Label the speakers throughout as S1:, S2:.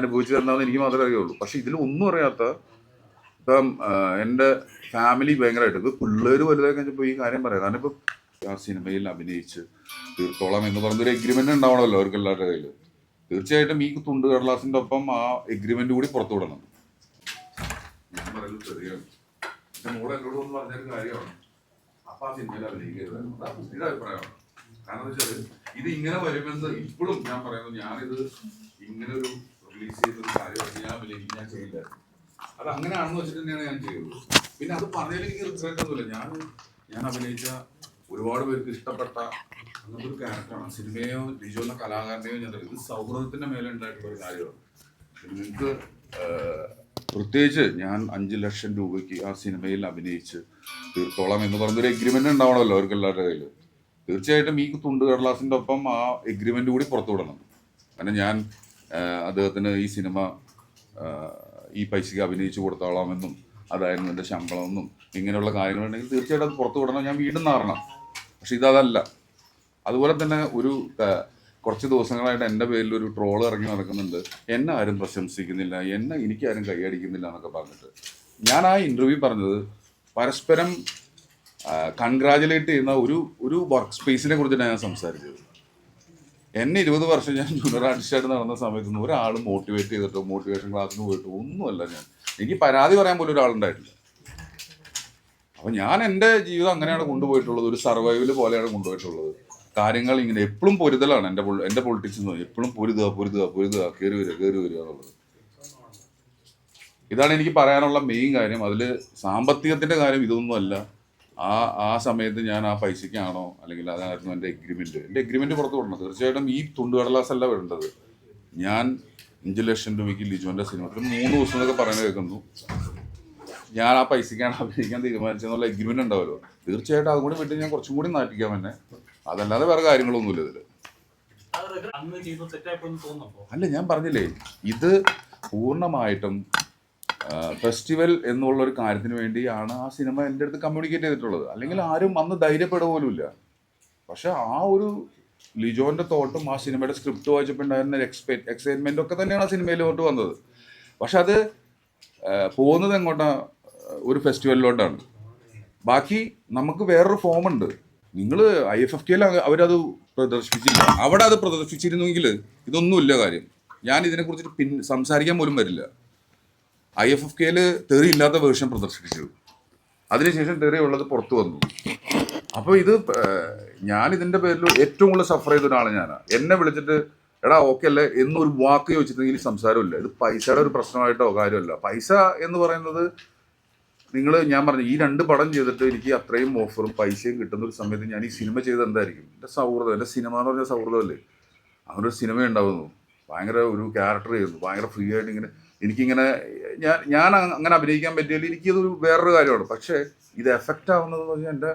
S1: അനുഭവിച്ചത് തരണമെന്ന് എനിക്ക് മാത്രമേ അറിയുള്ളൂ. പക്ഷെ ഇതിൽ ഒന്നും അറിയാത്ത ഇപ്പം എന്റെ ഫാമിലി ഭയങ്കരമായിട്ട് ഇത് പിള്ളേർ വലുതായി കഴിഞ്ഞപ്പോൾ ഈ കാര്യം പറയാം. കാരണം ഇപ്പം ആ സിനിമയിൽ അഭിനയിച്ച് തീർത്തോളം എന്ന് പറഞ്ഞൊരു എഗ്രിമെന്റ് ഉണ്ടാവണമല്ലോ അവർക്ക് എല്ലാവരുടെ കയ്യിൽ തീർച്ചയായിട്ടും ഈ തുണ്ട് കടലാസിന്റെ ഒപ്പം ആ എഗ്രിമെന്റ് കൂടി പുറത്തു വിടണം. ഇത് ഇങ്ങനെ വരുമെന്ന് ഇപ്പോഴും ഞാൻ പറയുന്നു. ഞാനിത് ഇങ്ങനെ ഒരു റിലീസ് ചെയ്തൊരു കാര്യമായിട്ട് ഞാൻ ഞാൻ ചെയ്യില്ല. അത് അങ്ങനെയാണെന്ന് വെച്ചിട്ട് തന്നെയാണ് ഞാൻ ചെയ്തത്. പിന്നെ അത് പറഞ്ഞതിൽ എനിക്ക് റിഗ്രറ്റ് ഒന്നുമില്ല. ഞാൻ ഞാൻ അഭിനയിച്ച ഒരുപാട് പേർക്ക് ഇഷ്ടപ്പെട്ട അങ്ങനത്തെ ഒരു ക്യാരക്ടറാണ് സിനിമയോ ലിജോ എന്ന കലാകാരനെയോ ഞാൻ ഇത് സൗഹൃദത്തിന്റെ മേലെ ഉണ്ടായിട്ടുള്ള ഒരു കാര്യമാണ്. നിങ്ങൾക്ക് പ്രത്യേകിച്ച് ഞാൻ അഞ്ച് ലക്ഷം രൂപയ്ക്ക് ആ സിനിമയിൽ അഭിനയിച്ച് തീർത്തോളം എന്ന് പറഞ്ഞൊരു എഗ്രിമെന്റ് ഉണ്ടാവണമല്ലോ അവർക്ക് എല്ലാവരുടെ കയ്യിൽ തീർച്ചയായിട്ടും ഈ തുണ്ട് കടലാസിന്റെ ഒപ്പം ആ എഗ്രിമെന്റ് കൂടി പുറത്തു വിടണം കാരണം ഞാൻ അദ്ദേഹത്തിന് ഈ സിനിമ ഈ പൈസയ്ക്ക് അഭിനയിച്ചു കൊടുത്തോളാമെന്നും അതായിരുന്നു എന്റെ ശമ്പളമെന്നും ഇങ്ങനെയുള്ള കാര്യങ്ങളുണ്ടെങ്കിൽ തീർച്ചയായിട്ടും അത് പുറത്തു വിടണം. ഞാൻ വീണ്ടും നാറണം. പക്ഷെ ഇതല്ല അതുപോലെ തന്നെ ഒരു കുറച്ച് ദിവസങ്ങളായിട്ട് എന്റെ പേരിൽ ഒരു ട്രോൾ ഇറങ്ങി നടക്കുന്നുണ്ട്. എന്നെ ആരും പ്രശംസിക്കുന്നില്ല. എന്നെ എനിക്കാരും കൈയടിക്കുന്നില്ല എന്നൊക്കെ പറഞ്ഞിട്ട്. ഞാൻ ആ ഇന്റർവ്യൂ പറഞ്ഞത് പരസ്പരം കൺഗ്രാജുലേറ്റ് ചെയ്യുന്ന ഒരു ഒരു വർക്ക് സ്പേസിനെ കുറിച്ചിട്ടാണ് ഞാൻ സംസാരിച്ചത്. എന്നെ ഇരുപത് വർഷം ഞാൻ ജൂനിയർ ആർട്ടിസ്റ്റായിട്ട് നടന്ന സമയത്ത് ഒരാൾ മോട്ടിവേറ്റ് ചെയ്തിട്ടോ മോട്ടിവേഷൻ ക്ലാസ്സിന് പോയിട്ടോ ഒന്നുമല്ല ഞാൻ. എനിക്ക് പരാതി പറയാൻ പോലും ഒരാളുണ്ടായിട്ടില്ല. അപ്പൊ ഞാൻ എന്റെ ജീവിതം അങ്ങനെയാണ് കൊണ്ടുപോയിട്ടുള്ളത്. ഒരു സർവൈവൽ പോലെയാണ് കൊണ്ടുപോയിട്ടുള്ളത്. കാര്യങ്ങൾ ഇങ്ങനെ എപ്പോഴും പൊരുതലാണ് എന്റെ എന്റെ പൊളിറ്റിക്സ് എന്ന് എപ്പോഴും പൊരുതുക പൊരുതുക പൊരുതുക കയറി വരിക കയറി വരിക എന്നുള്ളത്. ഇതാണ് എനിക്ക് പറയാനുള്ള മെയിൻ കാര്യം. അതിൽ സാമ്പത്തികത്തിന്റെ കാര്യം ഇതൊന്നുമല്ല. ആ ആ സമയത്ത് ഞാൻ ആ പൈസയ്ക്കാണോ അല്ലെങ്കിൽ അതായിരുന്നു എന്റെ എഗ്രിമെന്റ് എന്റെ എഗ്രിമെന്റ് പുറത്ത് വിടണം. തീർച്ചയായിട്ടും ഈ തുണ്ടുകടലാസല്ല വരേണ്ടത് ഞാൻ അഞ്ച് ലക്ഷം രൂപയ്ക്ക് ലിജുവിന്റെ സിനിമ ഒരു മൂന്ന് ദിവസം എന്നൊക്കെ പറയുന്നത് കേൾക്കുന്നു. ഞാൻ ആ പൈസയ്ക്കാണ് അഭിനയിക്കാൻ തീരുമാനിച്ചെന്നുള്ള എഗ്രിമെന്റ് ഉണ്ടാവുമല്ലോ. തീർച്ചയായിട്ടും അതും കൂടി വിട്ട് ഞാൻ കുറച്ചും കൂടി നാട്ടിക്കാം തന്നെ അതല്ലാതെ വേറെ കാര്യങ്ങളൊന്നുമില്ല ഇതിൽ അല്ല ഞാൻ പറഞ്ഞില്ലേ ഇത് പൂർണമായിട്ടും ഫെസ്റ്റിവൽ എന്നുള്ള ഒരു കാര്യത്തിന് വേണ്ടിയാണ് ആ സിനിമ എന്റെ അടുത്ത് കമ്മ്യൂണിക്കേറ്റ് ചെയ്തിട്ടുള്ളത്. അല്ലെങ്കിൽ ആരും അന്ന് ധൈര്യപ്പെടുക പോലുമില്ല. പക്ഷെ ആ ഒരു ലിജോന്റെ തോട്ടും ആ സിനിമയുടെ സ്ക്രിപ്റ്റ് വായിച്ചപ്പോൾ ഉണ്ടായിരുന്ന എക്സ്പെ എക്സൈറ്റ്മെന്റ് ഒക്കെ തന്നെയാണ് ആ സിനിമയിലോട്ട് വന്നത്. പക്ഷെ അത് പോകുന്നത് എങ്ങോട്ടാ? ഒരു ഫെസ്റ്റിവലിലോട്ടാണ് ബാക്കി നമുക്ക് വേറൊരു ഫോം ഉണ്ട്. നിങ്ങൾ ഐ എഫ് എഫ് കെയിൽ അവരത് പ്രദർശിപ്പിച്ചില്ല. അവിടെ അത് പ്രദർശിപ്പിച്ചിരുന്നെങ്കിൽ ഇതൊന്നുമില്ല കാര്യം. ഞാൻ ഇതിനെക്കുറിച്ച് പിൻ സംസാരിക്കാൻ പോലും വരില്ല. ഐ എഫ് എഫ് കെയിൽ തെറി ഇല്ലാത്ത വേർഷൻ പ്രദർശിപ്പിച്ചു. അതിനുശേഷം തെറി ഉള്ളത് പുറത്തു വന്നു. അപ്പോൾ ഇത് ഞാൻ ഇതിന്റെ പേരിൽ ഏറ്റവും കൂടുതൽ സഫർ ചെയ്ത ഒരാളാണ് ഞാൻ എന്നെ വിളിച്ചിട്ട് എടാ ഓക്കെ അല്ലേ? എന്നൊരു വാക്ക് ചോദിച്ചിട്ടുണ്ടെങ്കിൽ സംസാരമില്ല. ഇത് പൈസയുടെ ഒരു പ്രശ്നമായിട്ടോ കാര്യമല്ല. പൈസ എന്ന് പറയുന്നത് നിങ്ങൾ ഞാൻ പറഞ്ഞു ഈ രണ്ട് പടം ചെയ്തിട്ട് എനിക്ക് അത്രയും ഓഫറും പൈസയും കിട്ടുന്ന ഒരു സമയത്ത് ഞാൻ ഈ സിനിമ ചെയ്ത് എന്തായിരിക്കും? എന്റെ സൗഹൃദം എന്റെ സിനിമ എന്ന് പറഞ്ഞ സൗഹൃദമല്ലേ? അങ്ങനെ സിനിമ ഉണ്ടാവുന്നു ഭയങ്കര ഒരു ക്യാരക്ടർ ചെയ്യുന്നു. ഭയങ്കര ഫ്രീ ആയിട്ട് ഇങ്ങനെ എനിക്കിങ്ങനെ ഞാൻ ഞാൻ അങ്ങനെ അഭിനയിക്കാൻ പറ്റിയാൽ എനിക്കതൊരു വേറൊരു കാര്യമാണ്. പക്ഷേ ഇത് എഫക്റ്റ് ആവുന്നത് പറഞ്ഞാൽ എന്റെ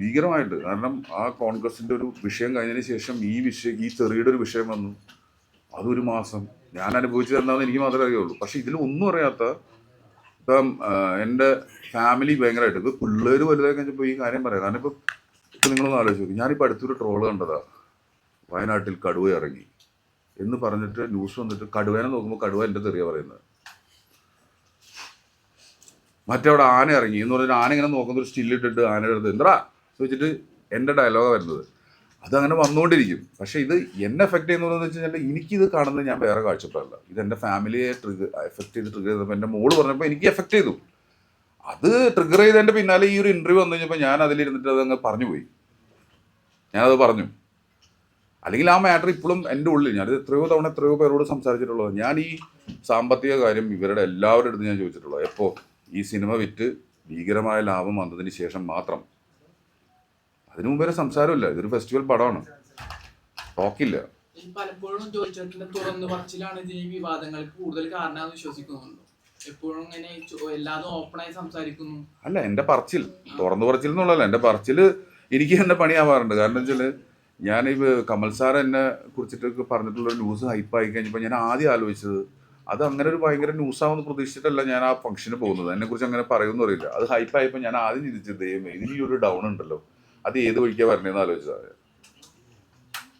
S1: ഭീകരമായിട്ട്. കാരണം ആ കോൺഗ്രസിന്റെ ഒരു വിഷയം കഴിഞ്ഞതിന് ശേഷം ഈ വിഷയം ഈ തെറിയുടെ ഒരു വിഷയം വന്നു. അതൊരു മാസം. ഞാൻ അനുഭവിച്ചത് എന്താണെന്ന് എനിക്ക് മാത്രമേ അറിയുള്ളൂ. പക്ഷെ ഇതിൽ ഒന്നും അറിയാത്ത ഇപ്പം എന്റെ ഫാമിലി ഭയങ്കരമായിട്ട്. ഇത് പിള്ളേർ വലുതായി കഴിഞ്ഞപ്പോൾ ഈ കാര്യം പറയാം. കാരണം ഇപ്പം ഇപ്പം നിങ്ങളൊന്ന് ആലോചിച്ച് നോക്കി. ഞാനിപ്പോൾ അടുത്തൊരു ട്രോൾ കണ്ടതാ. വയനാട്ടിൽ കടുവ ഇറങ്ങി. എന്ന് പറഞ്ഞിട്ട് ന്യൂസ് വന്നിട്ട് കടുവേനെ നോക്കുമ്പോൾ കടുവ എന്റെ തെറിയ പറയുന്നത്. മറ്റവിടെ ആന ഇറങ്ങി എന്ന് പറഞ്ഞാൽ ആന ഇങ്ങനെ നോക്കുന്ന ഒരു സ്റ്റില്ലിട്ടിട്ട് ആനയുടെ അടുത്ത് എന്താ? ചോദിച്ചിട്ട് എന്റെ ഡയലോഗാണ് വരുന്നത്. അതങ്ങനെ വന്നുകൊണ്ടിരിക്കും. പക്ഷേ ഇത് എന്നെ എഫക്ട് ചെയ്യുന്നതെന്ന് വെച്ച് കഴിഞ്ഞാൽ എനിക്കിത് കാണുന്നത് ഞാൻ വേറെ കാഴ്ചപ്പാടില്ല. ഇത് എന്റെ ഫാമിലിയെ ട്രിഗർ എഫക്ട് ചെയ്ത് ട്രിഗർ ചെയ്തപ്പോൾ എന്റെ മോൾ പറഞ്ഞപ്പോൾ എനിക്ക് എഫക്ട് ചെയ്തു. അത് ട്രിഗർ ചെയ്തതിന്റെ പിന്നാലെ ഈ ഒരു ഇന്റർവ്യൂ വന്നു കഴിഞ്ഞപ്പോൾ ഞാൻ അതിലിരുന്നിട്ട് അതങ്ങ് പറഞ്ഞു പോയി. ഞാനത് പറഞ്ഞു. അല്ലെങ്കിൽ ആ മാറ്റർ ഇപ്പോഴും എന്റെ ഉള്ളിൽ ഞാനത് എത്രയോ തവണ എത്രയോ പേരോട് സംസാരിച്ചിട്ടുള്ളത് ഞാൻ ഈ സാമ്പത്തിക കാര്യം ഇവരുടെ എല്ലാവരുടെ അടുത്ത് ഞാൻ ചോദിച്ചിട്ടുള്ളത് എപ്പോൾ ഈ സിനിമ വിറ്റ് ഭീകരമായ ലാഭം വന്നതിന് ശേഷം മാത്രം. അതിനു മുമ്പ് വരെ സംസാരമില്ല. ഇതൊരു ഫെസ്റ്റിവൽ പടമാണ്. ടോക്കില്ല.
S2: പലപ്പോഴും ജോയിച്ചേട്ടന്റെ തുറന്നു പറച്ചിലാണ് ഇതിന് ഈ വിവാദങ്ങൾക്ക് കൂടുതൽ കാരണമെന്ന് വിശ്വസിക്കുന്നുണ്ടോ? എപ്പോഴും ഇങ്ങനെ ചോ- എല്ലാതും ഓപ്പണായി സംസാരിക്കുന്നു.
S1: അല്ല എന്റെ പറച്ചിൽ. തുറന്നു പറച്ചിൽ എന്നുള്ളതല്ല. എന്റെ പറച്ചിൽ എനിക്ക് തന്നെ പണിയാവാറുണ്ട്. കാരണം വെച്ചാൽ ഞാൻ ഈ കമൽ സാർ എന്നെ കുറിച്ചിട്ടൊക്കെ പറഞ്ഞിട്ടുള്ള ന്യൂസ് ഹൈപ്പായി കഴിഞ്ഞപ്പോൾ ഞാൻ ആദ്യം ആലോചിച്ചത് അത് അങ്ങനെ ഒരു ഭയങ്കര ന്യൂസ് ആവുമെന്ന് പ്രതീക്ഷിച്ചിട്ടല്ല ഞാൻ ആ ഫംഗ്ഷന് പോകുന്നത്. എന്നെക്കുറിച്ച് അങ്ങനെ പറയുമെന്ന് അറിയില്ല. അത് ഹൈപ്പായപ്പോൾ ഞാൻ ആദ്യം ചിന്തിച്ചത് ദൈവമേ ഇതിൽ ഒരു ഡൗൺ ഉണ്ടല്ലോ. അത് ഏത് വഴിക്കാ വരണേന്ന് ആലോചിച്ചത്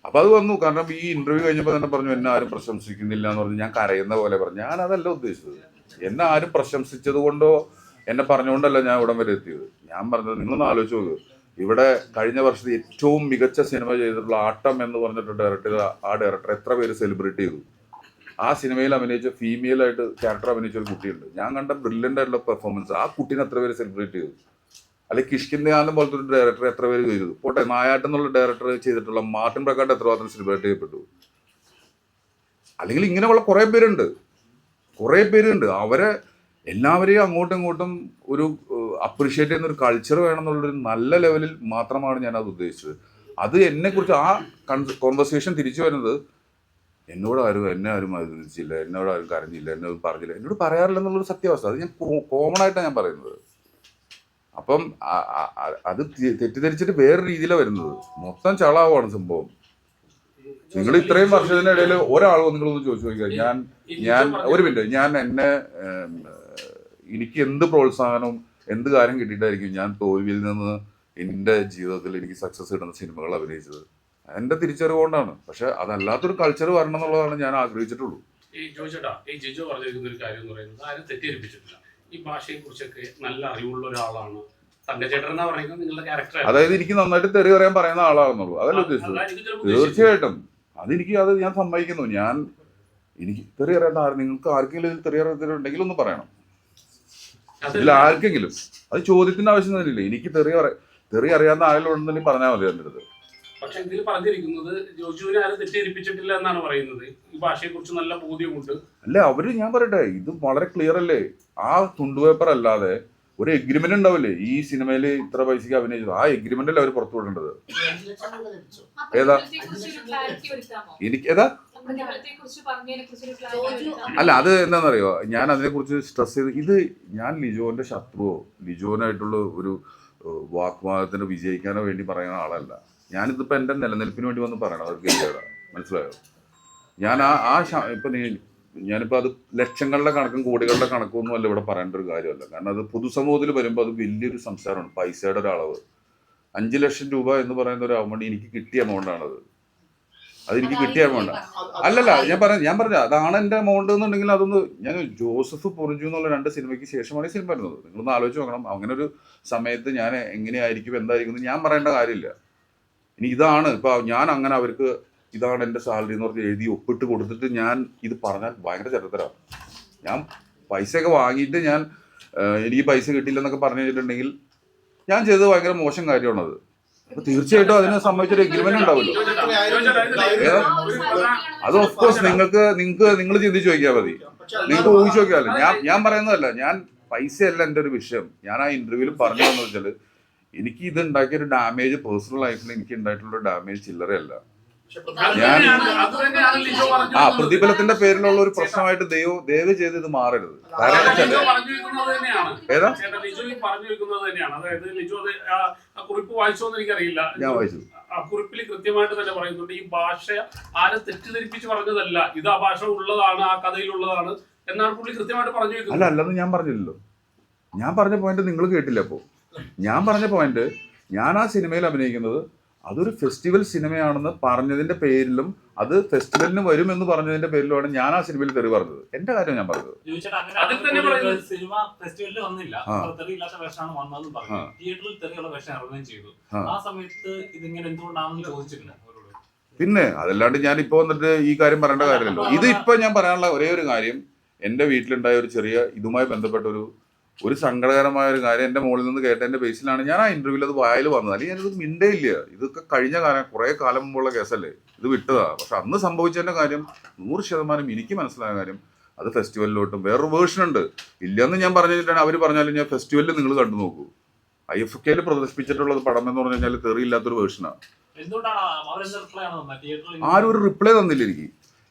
S1: അപ്പൊ അത് വന്നു. കാരണം ഈ ഇന്റർവ്യൂ കഴിഞ്ഞപ്പോൾ തന്നെ പറഞ്ഞു എന്നെ ആരും പ്രശംസിക്കുന്നില്ല എന്ന് പറഞ്ഞു ഞാൻ കരയുന്ന പോലെ പറഞ്ഞു. ഞാൻ അതല്ല ഉദ്ദേശിച്ചത്. എന്നെ ആരും പ്രശംസിച്ചത് കൊണ്ടോ എന്നെ പറഞ്ഞുകൊണ്ടല്ല ഞാൻ ഇവിടം വരെ എത്തിയത്. ഞാൻ പറഞ്ഞത് നിങ്ങളൊന്ന് ആലോചിച്ച് നോക്ക്. ഇവിടെ കഴിഞ്ഞ വർഷത്തെ ഏറ്റവും മികച്ച സിനിമ ചെയ്തിട്ടുള്ള ആട്ടം എന്ന് പറഞ്ഞിട്ട് ഡയറക്ടർ ആ ഡയറക്ടർ എത്ര പേര് സെലിബ്രേറ്റ് ചെയ്തു? ആ സിനിമയിൽ അഭിനയിച്ച ഫീമെയിൽ ആയിട്ട് ക്യാരക്ടർ അഭിനയിച്ച ഒരു കുട്ടിയുണ്ട്. ഞാൻ കണ്ട ബ്രില്യന്റ് ആയിട്ടുള്ള പെർഫോമൻസ് ആ കുട്ടീനെ എത്ര പേര് സെലിബ്രേറ്റ് ചെയ്തു? അല്ലെങ്കിൽ കിഷ്കിന്റെ കാലം പോലത്തെ ഒരു ഡയറക്ടർ എത്ര പേര് ചെയ്തു? പോട്ടെ നായാട്ടം എന്നുള്ള ഡയറക്ടർ ചെയ്തിട്ടുള്ള മാർട്ടിൻ പ്രക്കാട്ട് എത്ര മാത്രം സെലിബ്രേറ്റ് ചെയ്യപ്പെട്ടു? അല്ലെങ്കിൽ ഇങ്ങനെയുള്ള കുറേ പേരുണ്ട്. കുറേ പേരുണ്ട്. അവരെ എല്ലാവരെയും അങ്ങോട്ടും ഇങ്ങോട്ടും ഒരു അപ്രീഷിയേറ്റ് ചെയ്യുന്ന ഒരു കൾച്ചർ വേണമെന്നുള്ളൊരു നല്ല ലെവലിൽ മാത്രമാണ് ഞാൻ അത് ഉദ്ദേശിച്ചത്. അത് എന്നെക്കുറിച്ച് ആ കോൺവെർസേഷൻ തിരിച്ചു വരുന്നത് എന്നോട് ആരും എന്നെ ആരും അനുവദിച്ചില്ല എന്നോട് ആരും കരഞ്ഞില്ല എന്നോട് പറഞ്ഞില്ല. എന്നോട് പറയാറില്ല എന്നുള്ളൊരു സത്യാവസ്ഥ. അത് ഞാൻ കോമൺ ആയിട്ടാണ് ഞാൻ പറയുന്നത്. അപ്പം അത് തെറ്റിദ്ധരിച്ചിട്ട് വേറെ രീതിയിലാണ് വരുന്നത്. മൊത്തം ചളാവാണ് സംഭവം. നിങ്ങൾ ഇത്രയും വർഷത്തിനിടയിൽ ഒരാൾ നിങ്ങളൊന്ന് ചോദിച്ചു നോക്കിയാൽ ഞാൻ ഞാൻ ഒരു മിനിറ്റ്. ഞാൻ എന്നെ എനിക്ക് എന്ത് പ്രോത്സാഹനവും എന്ത് കാര്യം കിട്ടിയിട്ടായിരിക്കും ഞാൻ തോൽവിയിൽ നിന്ന് എന്റെ ജീവിതത്തിൽ എനിക്ക് സക്സസ് കിട്ടുന്ന സിനിമകൾ അഭിനയിച്ചത്? എന്റെ തിരിച്ചറിവുകൊണ്ടാണ് പക്ഷെ അതല്ലാത്തൊരു കൾച്ചർ വരണം എന്നുള്ളതാണ് ഞാൻ ആഗ്രഹിച്ചിട്ടുള്ളൂ.
S3: ഈ ജോയിച്ചേട്ടാ ഈ ജിജോ പറഞ്ഞിരിക്കുന്ന ഒരു കാര്യം എന്ന് പറയുന്നത് ആരും തെറ്റിദ്ധരിപ്പിച്ചിട്ടില്ല. ഈ ഭാഷയെ കുറിച്ചൊക്കെ നല്ല അറിവുള്ള ഒരാളാണ്
S1: അതായത് എനിക്ക് നന്നായിട്ട് തെറി പറയാൻ പറയുന്ന ആളാണെന്നുള്ളൂ. അതല്ല ഉദ്ദേശിച്ചത്. തീർച്ചയായിട്ടും. അതെനിക്ക് അത് ഞാൻ സമ്മതിക്കുന്നു. ഞാൻ എനിക്ക് തെറി അറിയാത്ത ആര് നിങ്ങൾക്ക് ആർക്കെങ്കിലും ഇതിൽ തെറി അറിയത്തിലുണ്ടെങ്കിൽ ഒന്ന് പറയണം. ഇതിൽ ആർക്കെങ്കിലും. അത് ചോദ്യത്തിന്റെ ആവശ്യം തന്നെയില്ല എനിക്ക് തെറി അറിയ തെറി അറിയാവുന്ന ആരെങ്കിലും ഉണ്ടെങ്കിൽ പറഞ്ഞാൽ മതി എന്റെ അടുത്ത്.
S3: പക്ഷെ ഇതിൽ പറഞ്ഞിരിക്കുന്നത് ജോജുവിനെ ആരും തെറ്റിദ്ധരിപ്പിച്ചിട്ടില്ല എന്നാണ് പറയുന്നത്. ഈ ഭാഷയെ കുറിച്ച് നല്ല ബോധ്യമുണ്ട്.
S1: അല്ല അവർ ഞാൻ പറയട്ടെ ഇത് വളരെ ക്ലിയർ അല്ലേ? ആ തുണ്ടുപേപ്പർ അല്ലാതെ ഒരു എഗ്രിമെന്റ് ഉണ്ടാവില്ലേ? ഈ സിനിമയിൽ ഇത്ര പൈസക്ക് അഭിനയിച്ചത്. ആ എഗ്രിമെന്റ് അല്ലേ അവർ പുറത്തു വിടേണ്ടത്? ഏതാ? എനിക്ക് ഏതാ? അല്ല അത് എന്താണെന്നറിയോ? ഞാൻ അതിനെക്കുറിച്ച് സ്ട്രെസ് ചെയ്ത് ഇത് ഞാൻ ലിജോന്റെ ശത്രുവോ? ലിജോനായിട്ടുള്ള ഒരു വാക്വാദത്തിന് വിജയിക്കാനോ വേണ്ടി പറയുന്ന ആളല്ല. ഞാനിതിപ്പോ എന്റെ നിലനിൽപ്പിന് വേണ്ടി വന്ന് പറയണം അവർക്ക് മനസ്സിലായോ? ഞാൻ ആ ആ ഇപ്പൊ നീ ഞാനിപ്പോ അത് ലക്ഷങ്ങളുടെ കണക്കും കോടികളുടെ കണക്കും ഒന്നും അല്ല ഇവിടെ പറയേണ്ട ഒരു കാര്യമല്ല. കാരണം അത് പൊതുസമൂഹത്തിൽ വരുമ്പോൾ അത് വലിയൊരു സംസാരമാണ് പൈസയുടെ ഒരളവ് അഞ്ചു ലക്ഷം രൂപ എന്ന് പറയുന്ന ഒരു അമൗണ്ട് എനിക്ക് കിട്ടിയ എമൗണ്ട് ആണത്. അത് എനിക്ക് കിട്ടിയ എമൗണ്ട് അല്ലല്ല ഞാൻ പറഞ്ഞ ഞാൻ പറഞ്ഞ അതാണ് എന്റെ എമൗണ്ട് എന്നുണ്ടെങ്കിൽ അതൊന്ന് ഞാൻ ജോസഫ് പൊറിഞ്ചു എന്നുള്ള രണ്ട് സിനിമയ്ക്ക് ശേഷമാണ് ഈ സിനിമ വരുന്നത്. നിങ്ങളൊന്ന് ആലോചിച്ച് നോക്കണം. അങ്ങനെ ഒരു സമയത്ത് ഞാൻ എങ്ങനെയായിരിക്കും എന്തായിരിക്കും എന്ന് ഞാൻ പറയേണ്ട കാര്യമില്ല. ഇനി ഇതാണ് ഇപ്പൊ ഞാൻ അങ്ങനെ അവർക്ക് ഇതാണ് എന്റെ സാലറി എന്ന് പറഞ്ഞ് എഴുതി ഒപ്പിട്ട് കൊടുത്തിട്ട് ഞാൻ ഇത് പറഞ്ഞാൽ ഭയങ്കര ചരിത്രമാണ് ഞാൻ പൈസയൊക്കെ വാങ്ങിയിട്ട് ഞാൻ എനിക്ക് പൈസ കിട്ടില്ല എന്നൊക്കെ പറഞ്ഞു കഴിഞ്ഞിട്ടുണ്ടെങ്കിൽ ഞാൻ ചെയ്തത് ഭയങ്കര മോശം കാര്യമാണത്. അപ്പൊ തീർച്ചയായിട്ടും അതിനെ സംബന്ധിച്ചൊരു എഗ്രിമെന്റ് ഉണ്ടാവില്ല അത് ഓഫ് കോഴ്സ് നിങ്ങൾക്ക് നിങ്ങൾക്ക് നിങ്ങൾ ചിന്തിച്ചു നോക്കിയാൽ മതി. നിങ്ങൾക്ക് ഊഹിച്ചു നോക്കിയാലോ. ഞാൻ ഞാൻ പറയുന്നതല്ല ഞാൻ പൈസയല്ല എന്റെ ഒരു വിഷയം. ഞാൻ ആ ഇന്റർവ്യൂവിൽ പറഞ്ഞു എന്ന് വെച്ചാൽ എനിക്ക് ഇത് ഉണ്ടാക്കിയ ഒരു ഡാമേജ് പേഴ്സണൽ ലൈഫിൽ എനിക്ക് ഉണ്ടായിട്ടുള്ള ഡാമേജ് ചില്ലറയല്ല. ഞാൻ- ആ പ്രതിഫലത്തിന്റെ പേരിലുള്ള ഒരു പ്രശ്നമായിട്ട് ദൈവം ദയവ് ചെയ്ത് ഇത് മാറരുത്. കാരണം
S3: വെച്ചാൽ
S1: ഏതാ? ഞാൻ വായിച്ചു
S3: ആ കുറിപ്പിൽ കൃത്യമായിട്ട് തന്നെ പറയുന്നുണ്ട് ഈ ഭാഷ ആരെ തെറ്റിദ്ധരിപ്പിച്ച് പറഞ്ഞതല്ല. ഇത് ആ ഭാഷ ഉള്ളതാണ് ആ കഥയിലുള്ളതാണ് എന്നാണ് പുള്ളി കൃത്യമായിട്ട് പറഞ്ഞു
S1: അല്ല അല്ലെന്ന് ഞാൻ പറഞ്ഞില്ലല്ലോ. ഞാൻ പറഞ്ഞ പോയിന്റ് നിങ്ങൾ കേട്ടില്ല അപ്പോ. ഞാൻ പറഞ്ഞ പോയിന്റ് ഞാൻ ആ സിനിമയിൽ അഭിനയിക്കുന്നത് അതൊരു ഫെസ്റ്റിവൽ സിനിമയാണെന്ന് പറഞ്ഞതിന്റെ പേരിലും അത് ഫെസ്റ്റിവലിന് വരും എന്ന് പറഞ്ഞതിന്റെ പേരിലുമാണ് ഞാൻ ആ സിനിമയിൽ തെറി പറഞ്ഞത്. എന്റെ കാര്യം ഞാൻ പറഞ്ഞത്.
S3: അതിൽ തന്നെ പറയുന്നത്
S4: സിനിമ ഫെസ്റ്റിവലിൽ വന്നില്ല.
S1: ആ.
S4: തെറിയില്ലാത്ത വേഷമാണ് വന്നതെന്ന് പറഞ്ഞു. തിയേറ്ററിൽ തെറിയുള്ള വേഷം ഇറങ്ങുകയും ചെയ്തു.
S1: ആ.
S4: ആ സമയത്ത് ഇതിങ്ങനെ എന്തുകൊണ്ടാണെന്ന് ചോദിച്ചിട്ടില്ല
S1: പിന്നെ അതല്ലാണ്ട് ഞാൻ ഇപ്പൊ വന്നിട്ട് ഈ കാര്യം പറയേണ്ട കാര്യമല്ലോ ഇത് ഇപ്പൊ ഞാൻ പറയാനുള്ള ഒരേ ഒരു കാര്യം എന്റെ വീട്ടിലുണ്ടായ ഒരു ചെറിയ ഇതുമായി ബന്ധപ്പെട്ട ഒരു ഒരു സങ്കടകരമായ ഒരു കാര്യം എന്റെ മുകളിൽ നിന്ന് കേട്ട എന്റെ ബേസിലാണ് ഞാൻ ആ ഇന്റർവ്യൂവിൽ അത് വായിൽ വന്നത് അല്ലെങ്കിൽ ഞാനിത് മിണ്ടേ ഇല്ല ഇതൊക്കെ കഴിഞ്ഞ കാലം കുറേ കാലം മുമ്പുള്ള കേസല്ലേ ഇത് വിട്ടതാ പക്ഷെ അന്ന് സംഭവിച്ചതിന്റെ കാര്യം നൂറ് ശതമാനം എനിക്ക് മനസ്സിലായ കാര്യം അത് ഫെസ്റ്റിവലിലോട്ടും വേറൊരു വേർഷൻ ഉണ്ട് ഇല്ലെന്ന് ഞാൻ പറഞ്ഞിട്ടാണ് അവർ പറഞ്ഞാലും ഞാൻ ഫെസ്റ്റിവലിൽ നിങ്ങൾ കണ്ടു നോക്കൂ ഐ എഫ് കെയിൽ പ്രദർശിപ്പിച്ചിട്ടുള്ളത് പടം എന്ന് പറഞ്ഞു കഴിഞ്ഞാൽ തെറിയില്ലാത്തൊരു വേർഷനാണ് ആരും ഒരു റിപ്ലൈ തന്നില്ല എനിക്ക്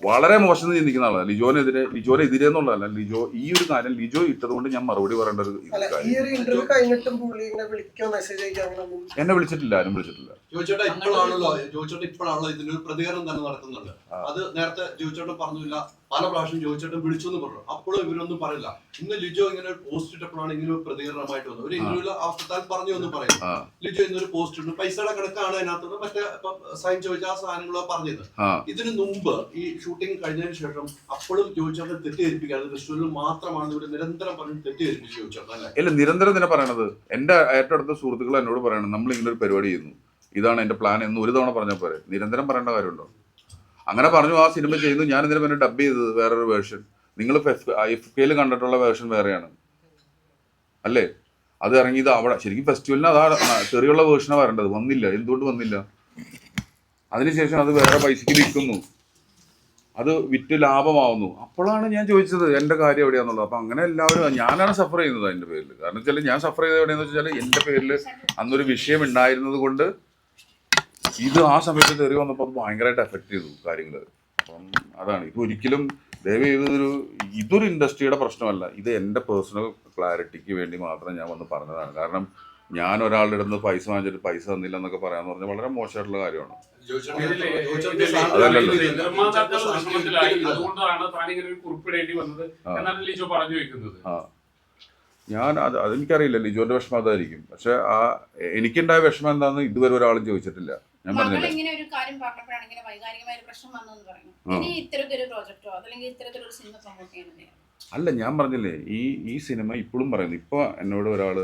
S1: വളരെ മോശം ചിന്തിക്കുന്ന ആളാണ് ലിജോനെതിരെ ലിജോനെതിരെ എന്നുള്ളതല്ല. ലിജോ ഈ ഒരു കാര്യം ലിജോ ഇട്ടത് കൊണ്ട് ഞാൻ മറുപടി പറയേണ്ട ഒരു ഇത്
S5: അല്ല ഈ
S1: കാര്യം
S5: ഒരു ഇന്റർവ്യൂ കഴിഞ്ഞിട്ടും പുള്ളി വിളിക്കോ മെസ്സേജ് അയക്കോ അങ്ങനെ ഒന്നും
S1: എന്നെ വിളിച്ചിട്ടില്ല ആരും വിളിച്ചിട്ടില്ല.
S6: ജോയിച്ചേട്ടാ ഇപ്പോഴാണല്ലോ ജോയിച്ചേട്ടൻ ഇപ്പോഴാണല്ലോ ഇതിനൊരു പ്രതികരണം തന്നെ നടത്തുന്നുണ്ട് അത് നേരത്തെ ജോയിച്ചേട്ടൻ പറഞ്ഞില്ല. പല പ്രാവശ്യം ജോയിച്ചേട്ടൻ വിളിച്ചു എന്ന് പറഞ്ഞു. അപ്പോഴും ഇവരൊന്നും പറയില്ല. ഇന്ന് ലിജോ ഇങ്ങനെ ഒരു പോസ്റ്റ് ഇട്ടപ്പോഴാണ് ഇങ്ങനെ ഒരു പ്രതികരണമായിട്ട് വന്നത്. ഒരു ഇന്റർവ്യൂൽ അവസ്ഥത്താൽ പറഞ്ഞു എന്ന് പറയും. ലിജോ ഇന്നൊരു പോസ്റ്റ് ഇട്ടു. പൈസയുടെ കിടക്കാണ് അതിനകത്ത് മറ്റേ സൈൻ ചോദിച്ച ആ സാധനങ്ങളോ പറഞ്ഞത്. ഇതിനു മുമ്പ് ഈ ഷൂട്ടിംഗ് കഴിഞ്ഞതിന് ശേഷം അപ്പോഴും ജോയിച്ചേട്ടൻ തെറ്റിദ്ധരിപ്പിക്കാതെ തൃശ്ശൂരിൽ മാത്രമാണ് ഇവിടെ നിരന്തരം പറഞ്ഞ് തെറ്റിദ്ധരിപ്പിച്ച് ജോയിച്ചേട്ടൻ അല്ലേ?
S1: ഇല്ല നിരന്തരം തന്നെ പറയണത്. എന്റെ ഏറ്റവും അടുത്ത സുഹൃത്തുക്കൾ എന്നോട് പറയണം നമ്മൾ ഇങ്ങനെ ഒരു പരിപാടി ചെയ്യുന്നു. ഇതാണ് എന്റെ പ്ലാൻ എന്ന് ഒരു തവണ പറഞ്ഞ പോരെ. നിരന്തരം പറയേണ്ട കാര്യമുണ്ടോ? അങ്ങനെ പറഞ്ഞു ആ സിനിമ ചെയ്യുന്നു ഞാൻ ഇതിനെ പിന്നെ ഡബ് ചെയ്തത് വേറൊരു വേർഷൻ നിങ്ങൾ എഫ് കെയിൽ കണ്ടിട്ടുള്ള വേർഷൻ വേറെയാണ്. അല്ലേ? അത് ഇറങ്ങിയത് അവിടെ ശരിക്കും ഫെസ്റ്റിവലിന് അതാ ചെറിയുള്ള വേർഷനാണ് വരേണ്ടത്. വന്നില്ല. എന്തുകൊണ്ട് വന്നില്ല? അതിനുശേഷം അത് വേറെ പൈസക്ക് വിൽക്കുന്നു. അത് വിറ്റ് ലാഭമാവുന്നു. അപ്പോഴാണ് ഞാൻ ചോദിച്ചത് എന്റെ കാര്യം എവിടെയാണെന്നുള്ളത് അപ്പം അങ്ങനെ എല്ലാവരും ഞാനാണ് സഫർ ചെയ്യുന്നത് അതിന്റെ പേരിൽ കാരണം വെച്ചാൽ ഞാൻ സഫർ ചെയ്തത് എവിടെയാണെന്ന് വെച്ചാൽ എന്റെ പേരിൽ അന്നൊരു വിഷയം ഉണ്ടായിരുന്നത് കൊണ്ട് ഇത് ആ സമയത്ത് കയറി വന്നപ്പോൾ അത് ഭയങ്കരമായിട്ട് എഫക്ട് ചെയ്തു കാര്യങ്ങൾ അപ്പം അതാണ്. ഇത് ഒരിക്കലും ദയവ് ഇതൊരു ഇതൊരു ഇൻഡസ്ട്രിയുടെ പ്രശ്നമല്ല. ഇത് എന്റെ പേഴ്സണൽ ക്ലാരിറ്റിക്ക് വേണ്ടി മാത്രം ഞാൻ വന്ന് പറഞ്ഞതാണ്. കാരണം ഞാൻ ഒരാളുടെ അടുത്ത് പൈസ വാങ്ങിച്ചിട്ട് പൈസ തന്നില്ല എന്നൊക്കെ പറയാന്ന് പറഞ്ഞാൽ വളരെ മോശമായിട്ടുള്ള കാര്യമാണ്. ഞാൻ അത് അതെനിക്കറിയില്ല. ലിജോന്റെ വിഷമം അതായിരിക്കും. പക്ഷെ ആ എനിക്കുണ്ടായ വിഷമം എന്താണെന്ന് ഇതുവരെ ഒരാളും ചോദിച്ചിട്ടില്ല. ഞാൻ
S7: ഇങ്ങനെ ഒരു കാര്യം പറഞ്ഞപ്പോഴാണ് ഇങ്ങനെ വൈകാരികമായ ഒരു പ്രശ്നം വന്നെന്ന്
S1: പറഞ്ഞു.
S7: ഇനി ഇത്തരത്തിലൊരു പ്രോജക്റ്റോ അല്ലെങ്കിൽ ഇത്തരത്തിലൊരു സിനിമ പ്രൊമോട്ട് ചെയ്യുന്നത്
S1: അല്ല ഞാൻ പറഞ്ഞില്ലേ ഈ ഈ സിനിമ ഇപ്പോഴും പറയുന്നു. ഇപ്പോൾ എന്നോട് ഒരാൾ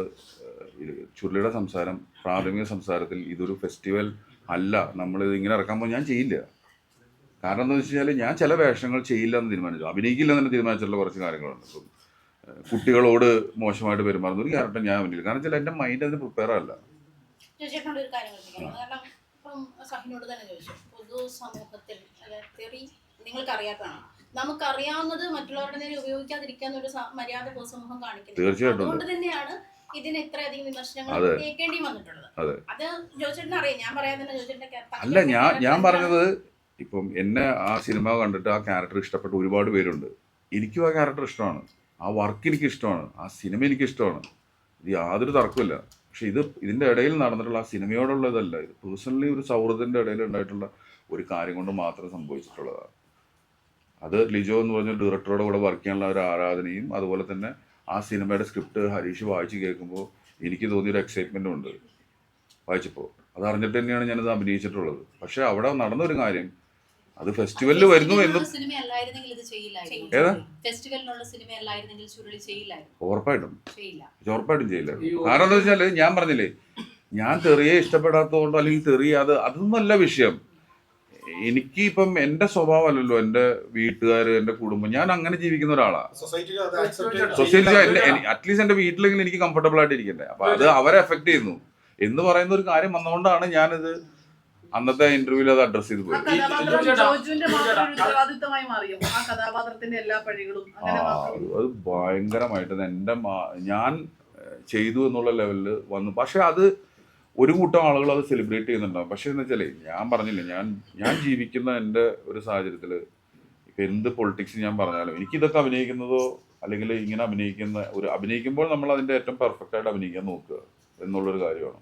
S1: ചുരുളിയുടെ സംസാരം പ്രാഥമിക സംസാരത്തിൽ ഇതൊരു ഫെസ്റ്റിവൽ അല്ല. നമ്മളിത് ഇങ്ങനെ ഇറക്കാൻ പോകും ഞാൻ ചെയ്യില്ല. കാരണം എന്താണെന്ന് വെച്ച് കഴിഞ്ഞാൽ ഞാൻ ചില വേഷങ്ങൾ ചെയ്യില്ല എന്ന് തീരുമാനിച്ചു. അഭിനയിക്കില്ല എന്ന് തീരുമാനിച്ചിട്ടുള്ള കുറച്ച് കാര്യങ്ങളുണ്ട്. ഇപ്പം കുട്ടികളോട് മോശമായിട്ട് പെരുമാറുന്ന ഒരു ക്യാരക്ടർ ഞാൻ അഭിനയിക്കില്ല കാരണം വെച്ചാൽ എന്റെ മൈൻഡ് അതിന് പ്രിപ്പയർ അല്ല.
S7: കാരണം ഇപ്പം സഹിനോട് തന്നെ ചോദിച്ചു. പൊതു സമൂഹത്തിൽ തെറി നിങ്ങൾക്ക് അറിയാത്തതാണ് നമുക്കറിയാവുന്നത് മറ്റുള്ളവരുടെ നേരെ ഉപയോഗിക്കാതിരിക്കാൻ ഒരു മര്യാദ പൊതുസമൂഹം കാണിക്കുന്നത്. അതുകൊണ്ട് തന്നെയാണ് ഇതിന് ഇത്രയധികം വിമർശനങ്ങൾ കേൾക്കേണ്ടി വന്നിട്ടുള്ളത്.
S1: അതെ.
S7: ജോചേട്ടൻ അറിയാം. ഞാൻ പറയാൻ തന്നെ
S1: അല്ല ഞാൻ ഞാൻ പറഞ്ഞത് ഇപ്പം എന്നെ ആ സിനിമ കണ്ടിട്ട് ആ ക്യാരക്ടർ ഇഷ്ടപ്പെട്ട ഒരുപാട് പേരുണ്ട്. എനിക്കും ആ ക്യാരക്ടർ ഇഷ്ടമാണ്. ആ വർക്ക് എനിക്ക് ഇഷ്ടമാണ് ആ സിനിമ എനിക്ക് ഇഷ്ടമാണ് ഇത് യാതൊരു തർക്കമില്ല പക്ഷെ ഇത് ഇതിന്റെ ഇടയിൽ നടന്നിട്ടുള്ള ആ സിനിമയോടുള്ള ഇതല്ല ഇത് പേഴ്സണലി ഒരു സൗഹൃദത്തിന്റെ ഇടയിൽ ഉണ്ടായിട്ടുള്ള ഒരു കാര്യം കൊണ്ട് മാത്രം സംഭവിച്ചിട്ടുള്ളതാണ്. അത് ലിജോ എന്ന് പറഞ്ഞ ഡയറക്ടറോട് കൂടെ വർക്ക് ചെയ്യാനുള്ള ഒരു ആരാധനയും അതുപോലെ തന്നെ ആ സിനിമയുടെ സ്ക്രിപ്റ്റ് ഹരീഷ് വായിച്ച് കേൾക്കുമ്പോൾ എനിക്ക് തോന്നിയൊരു എക്സൈറ്റ്മെന്റും ഉണ്ട്. വായിച്ചപ്പോൾ. അത് അറിഞ്ഞിട്ട് തന്നെയാണ് ഞാനത് അഭിനയിച്ചിട്ടുള്ളത്. പക്ഷേ അവിടെ നടന്നൊരു കാര്യം അത് ഫെസ്റ്റിവലിൽ വരുന്നു എന്ന്
S8: സിനിമ അല്ലായിരുന്നെങ്കിൽ ഇത് ചെയ്യില്ലായിരുന്നു. ഫെസ്റ്റിവലിനുള്ള സിനിമ അല്ലായിരുന്നെങ്കിൽ ചുരുളി ചെയ്യില്ലായിരുന്നു.
S1: ഉറപ്പായിട്ടും.
S8: ചെയ്യില്ല.
S1: ഉറപ്പായിട്ടും ചെയ്യില്ല. കാരണം എന്താ വെച്ചാൽ ഞാൻ പറഞ്ഞില്ലേ ഞാൻ തെറിയെ ഇഷ്ടപ്പെടാത്തതുകൊണ്ടോ അല്ലെങ്കിൽ തെറി അത് അതൊന്നല്ല വിഷയം. എനിക്ക് ഇപ്പം എന്റെ സ്വഭാവമല്ലല്ലോ എന്റെ വീട്ടുകാർ എന്റെ കുടുംബം ഞാൻ അങ്ങനെ ജീവിക്കുന്ന ഒരാളാണ് സൊസൈറ്റി അറ്റ്ലീസ്റ്റ് എന്റെ വീട്ടിലെങ്കിലും എനിക്ക് കംഫർട്ടബിൾ ആയിട്ട് ഇരിക്കണ്ടേ അപ്പൊ അത് അവരെ എഫക്ട് ചെയ്യുന്നു. എന്ന് പറയുന്ന ഒരു കാര്യം വന്നുകൊണ്ടാണ് ഞാനിത് അന്നത്തെ ഇന്റർവ്യൂവിൽ അത് അഡ്രസ് ചെയ്ത്
S9: പോയി.
S1: അത് ഭയങ്കരമായിട്ട് എന്റെ ഞാൻ ചെയ്തു എന്നുള്ള ലെവലിൽ വന്നു. പക്ഷെ അത് ഒരു കൂട്ടം ആളുകൾ അത് സെലിബ്രേറ്റ് ചെയ്യുന്നുണ്ടാവും. പക്ഷെ എന്ന് വെച്ചാലേ ഞാൻ പറഞ്ഞില്ലേ ഞാൻ ഞാൻ ജീവിക്കുന്ന എന്റെ ഒരു സാഹചര്യത്തിൽ ഇപ്പം എന്ത് പൊളിറ്റിക്സ് ഞാൻ പറഞ്ഞാലും എനിക്കിതൊക്കെ അഭിനയിക്കുന്നതോ അല്ലെങ്കിൽ ഇങ്ങനെ അഭിനയിക്കുന്ന ഒരു അഭിനയിക്കുമ്പോൾ നമ്മൾ അതിന്റെ ഏറ്റവും പെർഫെക്റ്റ് ആയിട്ട് അഭിനയിക്കാൻ നോക്കുക എന്നുള്ളൊരു കാര്യമാണ്.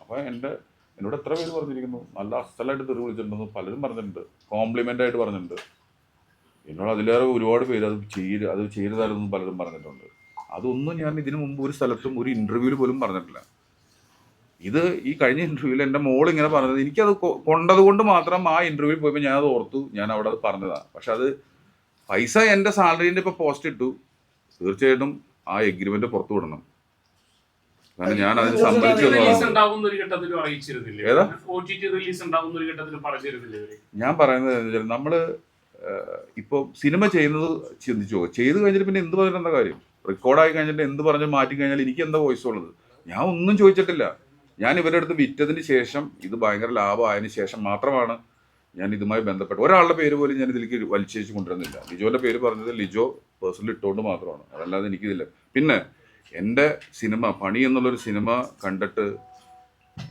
S1: അപ്പോൾ എന്റെ എന്നോട് എത്ര പേര് പറഞ്ഞിരിക്കുന്നു? നല്ല അസലായിട്ട് തെറി വിളിച്ചിട്ടുണ്ടെന്ന് പലരും പറഞ്ഞിട്ടുണ്ട്. കോംപ്ലിമെന്റ് ആയിട്ട് പറഞ്ഞിട്ടുണ്ട്. എന്നോട് അതിലേറെ ഒരുപാട് പേര് അത് ചെയ്ത് അത് ചെയ്തതായിരുന്നു പലരും പറഞ്ഞിട്ടുണ്ട്. അതൊന്നും ഞാൻ ഇതിനു മുമ്പ് ഒരു സ്ഥലത്തും ഒരു ഇന്റർവ്യൂവിൽ പോലും പറഞ്ഞിട്ടില്ല. ഇത് ഈ കഴിഞ്ഞ ഇന്റർവ്യൂവിൽ എന്റെ മോൾ ഇങ്ങനെ പറഞ്ഞത്. എനിക്കത് കൊണ്ടത് കൊണ്ട് മാത്രം ആ ഇന്റർവ്യൂവിൽ പോയപ്പോൾ ഞാൻ അത് ഓർത്തു. ഞാൻ അവിടെ അത് പറഞ്ഞതാണ് പക്ഷെ അത് പൈസ എന്റെ സാലറീന്റെ ഇപ്പോൾ പോസ്റ്റ് ഇട്ടു. തീർച്ചയായിട്ടും ആ എഗ്രിമെന്റ് പുറത്തു വിടണം. കാരണം ഞാൻ അതിന് സമ്മതിച്ചു എന്ന്
S3: റിലീസ് ഒരു ഘട്ടത്തിലും അറിയിച്ചിരുന്നില്ലേ.
S1: ഏതാ?
S3: ഒ ടി ടി റിലീസ് ഉണ്ടാവുന്ന ഒരു ഘട്ടത്തിൽ പറഞ്ഞിരുന്നില്ലേ
S1: ഞാൻ പറയുന്നത് നമ്മൾ ഇപ്പോൾ സിനിമ ചെയ്യുന്നത് ചിന്തിച്ചു? ചെയ്ത് കഴിഞ്ഞിട്ട് പിന്നെ എന്ത് പറഞ്ഞിട്ട് എന്താ കാര്യം? റെക്കോർഡായി കഴിഞ്ഞിട്ട് എന്ത് പറഞ്ഞ് മാറ്റി കഴിഞ്ഞാൽ എനിക്ക് എന്താ വോയിസ് ഉള്ളത്? ഞാൻ ഒന്നും ചോദിച്ചിട്ടില്ല. ഞാൻ ഇവരുടെ അടുത്ത് വിറ്റതിന് ശേഷം ഇത് ഭയങ്കര ലാഭമായതിനു ശേഷം മാത്രമാണ് ഞാൻ ഇതുമായി ബന്ധപ്പെട്ട് ഒരാളുടെ പേര് പോലും ഞാൻ ഇതിലേക്ക് വലിച്ചേച്ച് കൊണ്ടുവരുന്നില്ല. ലിജോന്റെ പേര് പറഞ്ഞത് ലിജോ പേഴ്സണലി ഇട്ടുകൊണ്ട് മാത്രമാണ്. അതല്ലാതെ എനിക്കിതില്ല. പിന്നെ എന്റെ സിനിമ പണി എന്നുള്ളൊരു സിനിമ കണ്ടിട്ട്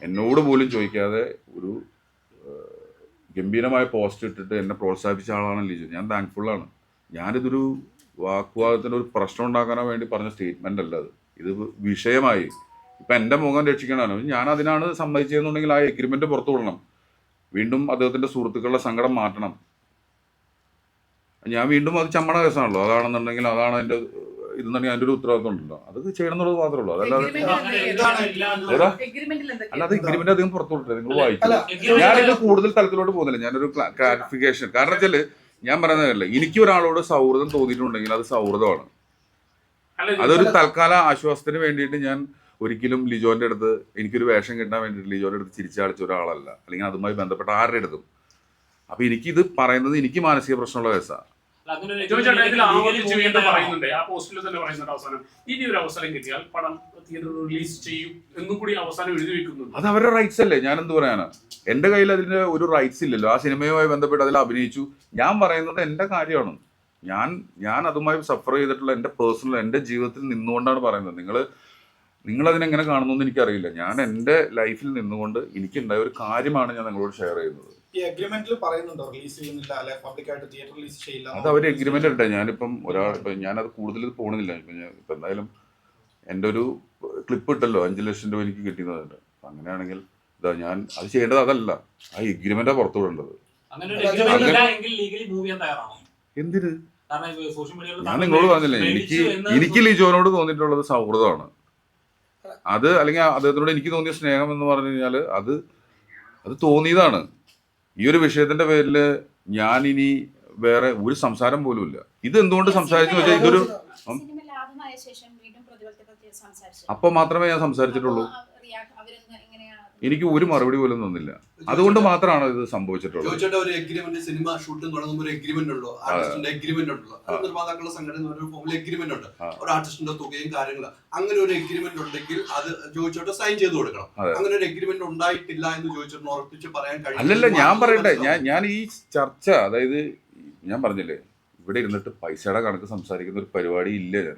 S1: എന്നോട് പോലും ചോദിക്കാതെ ഒരു ഗംഭീരമായ പോസ്റ്റ് ഇട്ടിട്ട് എന്നെ പ്രോത്സാഹിപ്പിച്ച ആളാണ് ലിജു. ഞാൻ താങ്ക്ഫുള്ളാണ് ഞാനിതൊരു വാക്വാദത്തിന്റെ ഒരു പ്രശ്നം ഉണ്ടാക്കാനോ വേണ്ടി പറഞ്ഞ സ്റ്റേറ്റ്മെന്റ് അല്ല അത്. ഇത് വിഷയമായി. ഇപ്പം എന്റെ മുഖം രക്ഷിക്കണമല്ലോ ഞാൻ അതിനാണ് സമ്മതിച്ചതെന്നുണ്ടെങ്കിൽ ആ എഗ്രിമെന്റ് പുറത്തു വിടണം. വീണ്ടും അദ്ദേഹത്തിന്റെ സുഹൃത്തുക്കളുടെ സങ്കടം മാറ്റണം. ഞാൻ വീണ്ടും അത് ചമ്മട കേസാണല്ലോ. അതാണെന്നുണ്ടെങ്കിൽ അതാണ് എന്റെ ഇതെന്നുണ്ടെങ്കിൽ അതിന്റെ ഒരു ഉത്തരവാദിത്വം ഉണ്ടല്ലോ അത് ചെയ്യണം? എന്നുള്ളത്. മാത്രമേ ഉള്ളൂ അതല്ലാതെ അല്ലാതെ എഗ്രിമെന്റ് അധികം പുറത്തു വിട്ടില്ല നിങ്ങൾ വായിച്ചു
S5: അല്ല,
S1: ഞാനിത് കൂടുതൽ തലത്തിലോട്ട് പോകുന്നില്ല. ഞാനൊരു ക്ലാരിഫിക്കേഷൻ കാരണം വെച്ചാൽ ഞാൻ പറയുന്നതല്ല എനിക്ക് ഒരാളോട് സൗഹൃദം തോന്നിയിട്ടുണ്ടെങ്കിൽ അത് സൗഹൃദമാണ്. അതൊരു തൽക്കാല ആശ്വാസത്തിന് വേണ്ടിയിട്ട് ഞാൻ ഒരിക്കലും ലിജോന്റെ അടുത്ത് എനിക്കൊരു വേഷം കിട്ടാൻ വേണ്ടിയിട്ട് ലിജോന്റെ അടുത്ത് ചിരിച്ചടിച്ച ഒരാളല്ല. അല്ലെങ്കിൽ അതുമായി ബന്ധപ്പെട്ട ആരുടെ അടുത്തും. അപ്പൊ എനിക്കിത് പറയുന്നത് എനിക്ക് മാനസിക പ്രശ്നമുള്ള കേസാണ്
S4: അല്ല, അങ്ങനെ ഒരു
S3: ജോയി ചേട്ടാ ഇതിൽ
S4: legally
S3: വീണ്ടും പറയുന്നുണ്ട്. ആ പോസ്റ്റിൽ തന്നെ പറയുന്നുണ്ട് അവസാനം. ഇനി ഒരു അവസരം കിട്ടിയാൽ പടം തിയേറ്റർ റിലീസ് ചെയ്യും എന്നും കൂടി അവസാനം എഴുതി വെക്കുന്നുണ്ട്.
S1: അത് അവരുടെ റൈറ്റ്സ് അല്ലേ? ഞാൻ എന്ത് പറയാനാ? എന്റെ കയ്യിൽ അതിന്റെ ഒരു റൈറ്റ്സ് ഇല്ലല്ലോ. ആ സിനിമയുമായി ബന്ധപ്പെട്ട് അതിൽ അഭിനയിച്ചു. ഞാൻ പറയുന്നത് എന്റെ കാര്യമാണ്. ഞാൻ ഞാൻ അതുമായി സഫർ ചെയ്തിട്ടുള്ള എന്റെ പേഴ്സണൽ എന്റെ ജീവിതത്തിൽ നിന്നുകൊണ്ടാണ് പറയുന്നത്. നിങ്ങൾ നിങ്ങൾ അതിനെങ്ങനെ കാണുന്നു എന്ന് എനിക്കറിയില്ല. ഞാൻ എന്റെ ലൈഫിൽ നിന്നുകൊണ്ട് എനിക്കുണ്ടായ ഒരു കാര്യമാണ് ഞാൻ നിങ്ങളോട് ഷെയർ ചെയ്യുന്നത്.
S10: ഈ അഗ്രിമെന്റിൽ പറയുന്നുണ്ടോ? റിലീസ് ചെയ്യുന്നില്ല അല്ലെ പബ്ലിക്കായിട്ട് തിയേറ്റർ റിലീസ് ചെയ്യില്ല
S1: അത് അവർ എഗ്രിമെന്റ് ഉണ്ട് ഞാനിപ്പം ഒരാൾ ഇപ്പം ഞാനത് കൂടുതൽ പോകണമെന്നില്ല ഇപ്പം ഞാൻ ഇപ്പം എന്തായാലും എന്റെ ഒരു ക്ലിപ്പ് ഇട്ടല്ലോ. അഞ്ച് ലക്ഷം രൂപ എനിക്ക് കിട്ടിയതുണ്ട് അങ്ങനെയാണെങ്കിൽ ഇതാ ഞാൻ അത് ചെയ്യേണ്ടത് അതല്ല. ആ എഗ്രിമെന്റാണ് പുറത്തു വിടേണ്ടത്. എന്തിന്?
S4: കാരണം സോഷ്യൽ മീഡിയയിൽ
S1: ഞാൻ നിങ്ങളോട് പറഞ്ഞില്ലേ എനിക്ക് എനിക്ക് ലിജോനോട് തോന്നിയിട്ടുള്ളത് സൗഹൃദമാണ്. അത് അല്ലെങ്കിൽ അദ്ദേഹത്തിനോട് എനിക്ക് തോന്നിയ സ്നേഹം എന്ന് പറഞ്ഞു കഴിഞ്ഞാൽ അത് അത് തോന്നിയതാണ്. ഈ ഒരു വിഷയത്തിന്റെ പേരിൽ ഞാൻ ഇനി വേറെ ഒരു സംസാരം പോലും ഇല്ല. ഇത് എന്തുകൊണ്ട് സംസാരിച്ചു വെച്ചാൽ ഇതൊരു അപ്പൊ മാത്രമേ ഞാൻ സംസാരിച്ചിട്ടുള്ളൂ. എനിക്ക് ഒരു മറുപടി പോലും തന്നില്ല. അതുകൊണ്ട് മാത്രമാണ് ഇത് സംഭവിച്ചിട്ടുള്ളത്.
S6: ചോദിച്ചോട്ടെ ഒരു എഗ്രിമെന്റ് സിനിമ ഷൂട്ടിംഗ് തുടങ്ങുമ്പോൾ ഒരു എഗ്രിമെന്റ് ഉണ്ടോ ആർട്ടിസ്റ്റിന്റെ എഗ്രിമെന്റ് ഉണ്ടല്ലോ അത് നിർമ്മാതാക്കളുടെ സംഘടന ഒരു ഫോമിൽ എഗ്രിമെന്റ് ഉണ്ട്. ഒരു ആർട്ടിസ്റ്റിന്റെ തുകയും കാര്യങ്ങളും. അങ്ങനെ ഒരു എഗ്രിമെന്റ് ഉണ്ടെങ്കിൽ അത് ചോദിച്ചോട്ടെ സൈൻ ചെയ്ത് കൊടുക്കണം. അങ്ങനെ ഒരു എഗ്രിമെന്റ് ഉണ്ടായിട്ടില്ല എന്ന് ചോദിച്ചോട്ട് ഉറപ്പിച്ച് പറയാൻ കഴിയും
S1: അല്ലല്ല ഞാൻ പറയട്ടെ. ഞാൻ ഞാൻ ഈ ചർച്ച അതായത് ഞാൻ പറഞ്ഞില്ലേ ഇവിടെ ഇരുന്നിട്ട് പൈസയുടെ കണക്ക് സംസാരിക്കുന്ന ഒരു പരിപാടി ഇല്ല ഞാൻ.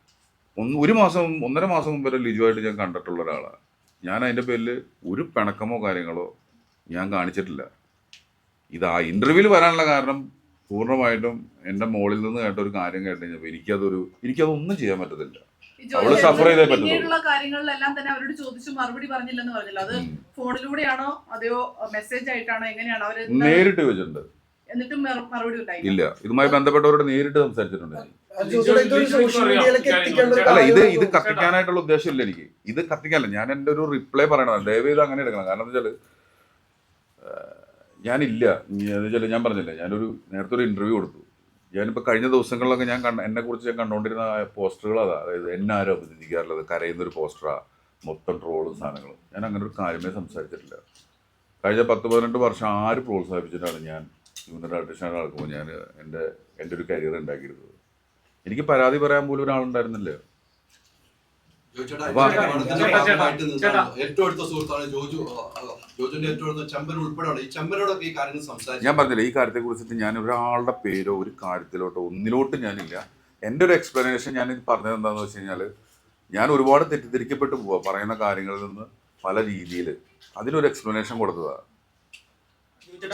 S1: ഒന്ന് ഒരു മാസം ഒന്നര മാസം മുമ്പ് വരെ ലിജുവായിട്ട് ഞാൻ കണ്ടിട്ടുള്ള ഒരാളാണ്. ഞാൻ അതിന്റെ പേരിൽ ഒരു പിണക്കമോ കാര്യങ്ങളോ ഞാൻ കാണിച്ചിട്ടില്ല. ഇത് ആ ഇന്റർവ്യൂവിൽ വരാനുള്ള കാരണം പൂർണമായിട്ടും എന്റെ മോളിൽ നിന്ന് കേട്ട ഒരു കാര്യം കേട്ട് കഴിഞ്ഞപ്പോൾ എനിക്കതൊരു എനിക്കതൊന്നും ചെയ്യാൻ പറ്റത്തില്ല.
S9: അവൾ
S1: സഫർ ചെയ്തേ.
S9: കാര്യങ്ങളിലെല്ലാം തന്നെ അവരോട് ചോദിച്ചു മറുപടി പറഞ്ഞില്ലെന്ന് പറഞ്ഞല്ലോ. അത് ഫോണിലൂടെയാണോ അതെയോ മെസ്സേജ് ആയിട്ടാണോ എങ്ങനെയാണോ അവർ
S1: നേരിട്ട് ചോദിച്ചിട്ടുണ്ട്
S9: എന്നിട്ടും മറുപടി
S1: ഇല്ല. ഇതുമായി ബന്ധപ്പെട്ടവരോട് നേരിട്ട് സംസാരിച്ചിട്ടുണ്ട് അല്ല ഇത് ഇത് കത്തിക്കാനായിട്ടുള്ള ഉദ്ദേശമില്ല എനിക്ക്. ഇത് കത്തിക്കാനല്ല. ഞാൻ എന്റെ ഒരു റിപ്ലൈ പറയണതാണ് ദയവ് ഇത് അങ്ങനെ എടുക്കണം. കാരണം എന്താ വെച്ചാൽ ഞാനില്ല. എന്ന് വെച്ചാൽ ഞാൻ പറഞ്ഞില്ല ഞാനൊരു നേരത്തെ ഒരു ഇന്റർവ്യൂ കൊടുത്തു. ഞാനിപ്പോൾ കഴിഞ്ഞ ദിവസങ്ങളിലൊക്കെ ഞാൻ കണ്ട എന്നെ കുറിച്ച് ഞാൻ കണ്ടുകൊണ്ടിരുന്ന പോസ്റ്ററുകൾ അതാ അതായത് എന്നെ ആരും അഭിനന്ദിക്കാറുള്ളത്? കരയുന്ന ഒരു പോസ്റ്ററാ മൊത്തം ട്രോളും സാധനങ്ങളും. ഞാൻ അങ്ങനെ ഒരു കാര്യമേ സംസാരിച്ചിട്ടില്ല. കഴിഞ്ഞ പത്ത് പതിനെട്ട് വർഷം ആര് പ്രോത്സാഹിപ്പിച്ചിട്ടാണ് ഞാൻ ജൂനിയർ ആർട്ടിസ്റ്റാണ് നടക്കുമ്പോൾ ഞാൻ എന്റെ എന്റെ ഒരു കരിയർ ഉണ്ടാക്കിയിരുന്നത്? എനിക്ക് പരാതി പറയാൻ പോലും ഒരാളുണ്ടായിരുന്നില്ല?
S6: ചോദിച്ചോട്ടെ,
S1: അപ്പൊ-
S3: ചേട്ടാ, ചേട്ടാ, ചേട്ടാ.
S6: ഏറ്റവും അടുത്ത സുഹൃത്താണ് ജോജു ആ, ആ, ജോജുന്റെ ഏറ്റവും അടുത്ത ചെമ്പൻ ഉൾപ്പെടെയാണ്. ഈ ചെമ്പനോടൊക്കെ ഈ കാര്യങ്ങൾ സംസാരിച്ചു
S1: ഞാൻ പറഞ്ഞില്ല ഈ കാര്യത്തെ കുറിച്ചിട്ട് ഞാൻ ഒരാളുടെ പേരോ ഒരു കാര്യത്തിലോട്ടോ ഒന്നിലോട്ട് ഞാനില്ല. എന്റെ ഒരു എക്സ്പ്ലനേഷൻ ഞാൻ ഇത് പറഞ്ഞത് എന്താണെന്ന് വെച്ച് കഴിഞ്ഞാൽ ഞാൻ ഒരുപാട് തെറ്റിദ്ധരിക്കപ്പെട്ടു പോവാ പറയുന്ന കാര്യങ്ങളിൽ നിന്ന് പല രീതിയിൽ അതിനൊരു എക്സ്പ്ലനേഷൻ കൊടുത്തതാണ്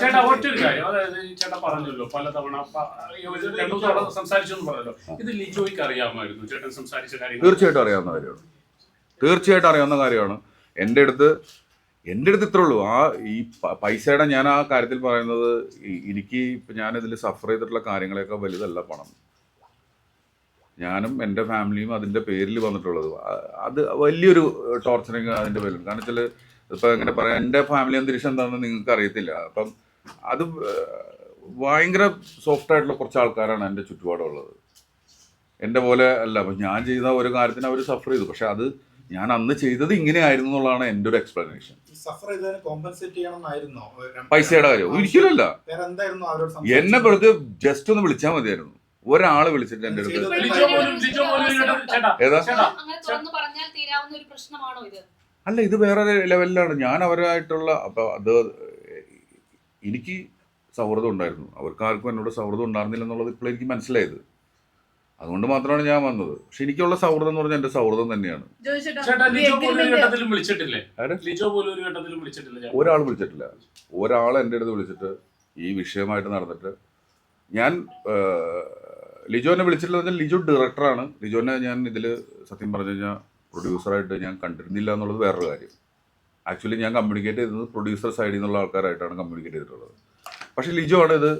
S3: ചേട്ടാ ഒറ്റൊരു കാര്യം. അതായത് ചേട്ടാ പറഞ്ഞല്ലോ പലതവണ രണ്ടു തവണ സംസാരിച്ചു എന്ന് പറഞ്ഞല്ലോ. ഇത് ലിജോയ്ക്ക് അറിയാമായിരുന്നു ചേട്ടൻ സംസാരിച്ച കാര്യം
S1: തീർച്ചയായിട്ടും അറിയാവുന്ന കാര്യമാണ്. തീർച്ചയായിട്ടും അറിയാവുന്ന കാര്യമാണ്. എന്റെ അടുത്ത് എന്റെ അടുത്ത് ഇത്രേ ഉള്ളൂ. ആ ഈ പൈസയുടെ ഞാൻ ആ കാര്യത്തിൽ പറയുന്നത് എനിക്ക് ഇപ്പം ഞാനിതിൽ സഫർ ചെയ്തിട്ടുള്ള കാര്യങ്ങളെയൊക്കെ വലുതല്ല പണം. ഞാനും എന്റെ ഫാമിലിയും അതിന്റെ പേരിൽ വന്നിട്ടുള്ളത്. അത് വലിയൊരു ടോർച്ചറിങ് അതിന്റെ പേരിൽ കാരണം വെച്ചാൽ ഇപ്പം എങ്ങനെ പറയാം എന്റെ ഫാമിലി അന്തരീക്ഷം എന്താണെന്ന് നിങ്ങൾക്ക് അറിയത്തില്ല അപ്പം അത് ഭയങ്കര സോഫ്റ്റ് ആയിട്ടുള്ള കുറച്ച് ആൾക്കാരാണ് എന്റെ ചുറ്റുപാടുള്ളത്. എന്റെ പോലെ അല്ല അപ്പം ഞാൻ ചെയ്ത ഒരു കാര്യത്തിന് അവർ സഫർ ചെയ്തു. പക്ഷെ അത് ഞാൻ അന്ന് ചെയ്തത് ഇങ്ങനെയായിരുന്നു എന്നുള്ളതാണ് എന്റെ ഒരു എക്സ്പ്ലനേഷൻ പൈസയുടെ കാര്യം. ഒരിക്കലല്ല
S10: വേറെ എന്തായിരുന്നു അവരോട്
S1: എന്നെ വെറുതെ ജസ്റ്റ് ഒന്ന് വിളിച്ചാൽ മതിയായിരുന്നു. ഒരാൾ വിളിച്ചിട്ട് എന്റെ അടുത്ത്. ഏതാ? അല്ല ഇത് വേറെ ലെവലിലാണ്. ഞാൻ അവരായിട്ടുള്ള അപ്പോൾ അത് എനിക്ക് സൗഹൃദം ഉണ്ടായിരുന്നു. അവർക്ക് ആർക്കും എന്നോട് സൗഹൃദം ഉണ്ടായിരുന്നില്ല എന്നുള്ളത് ഇപ്പോൾ എനിക്ക് മനസ്സിലായത്. അതുകൊണ്ട് മാത്രമാണ് ഞാൻ വന്നത്. പക്ഷെ എനിക്കുള്ള സൗഹൃദം എന്ന് പറഞ്ഞാൽ എന്റെ സൗഹൃദം തന്നെയാണ്. ഒരാൾ വിളിച്ചിട്ടില്ല. ഒരാൾ എന്റെ അടുത്ത് വിളിച്ചിട്ട് ഈ വിഷയമായിട്ട് നടന്നിട്ട് ഞാൻ ലിജോനെ വിളിച്ചിട്ടില്ല എന്ന് പറഞ്ഞാൽ ലിജോ ഡയറക്ടറാണ് ലിജോനെ ഞാൻ ഇതിൽ സത്യം പറഞ്ഞു കഴിഞ്ഞാൽ പ്രൊഡ്യൂസറായിട്ട് ഞാൻ കണ്ടിരുന്നില്ല എന്നുള്ളത് വേറൊരു കാര്യം. ആക്ച്വലി ഞാൻ കമ്മ്യൂണിക്കേറ്റ് ചെയ്തത് പ്രൊഡ്യൂസർ സൈഡിൽ നിന്നുള്ള ആൾക്കാരായിട്ടാണ് കമ്മ്യൂണിക്കേറ്റ് ചെയ്തിട്ടുള്ളത്. പക്ഷേ ലിജോ ആണ് ഇത്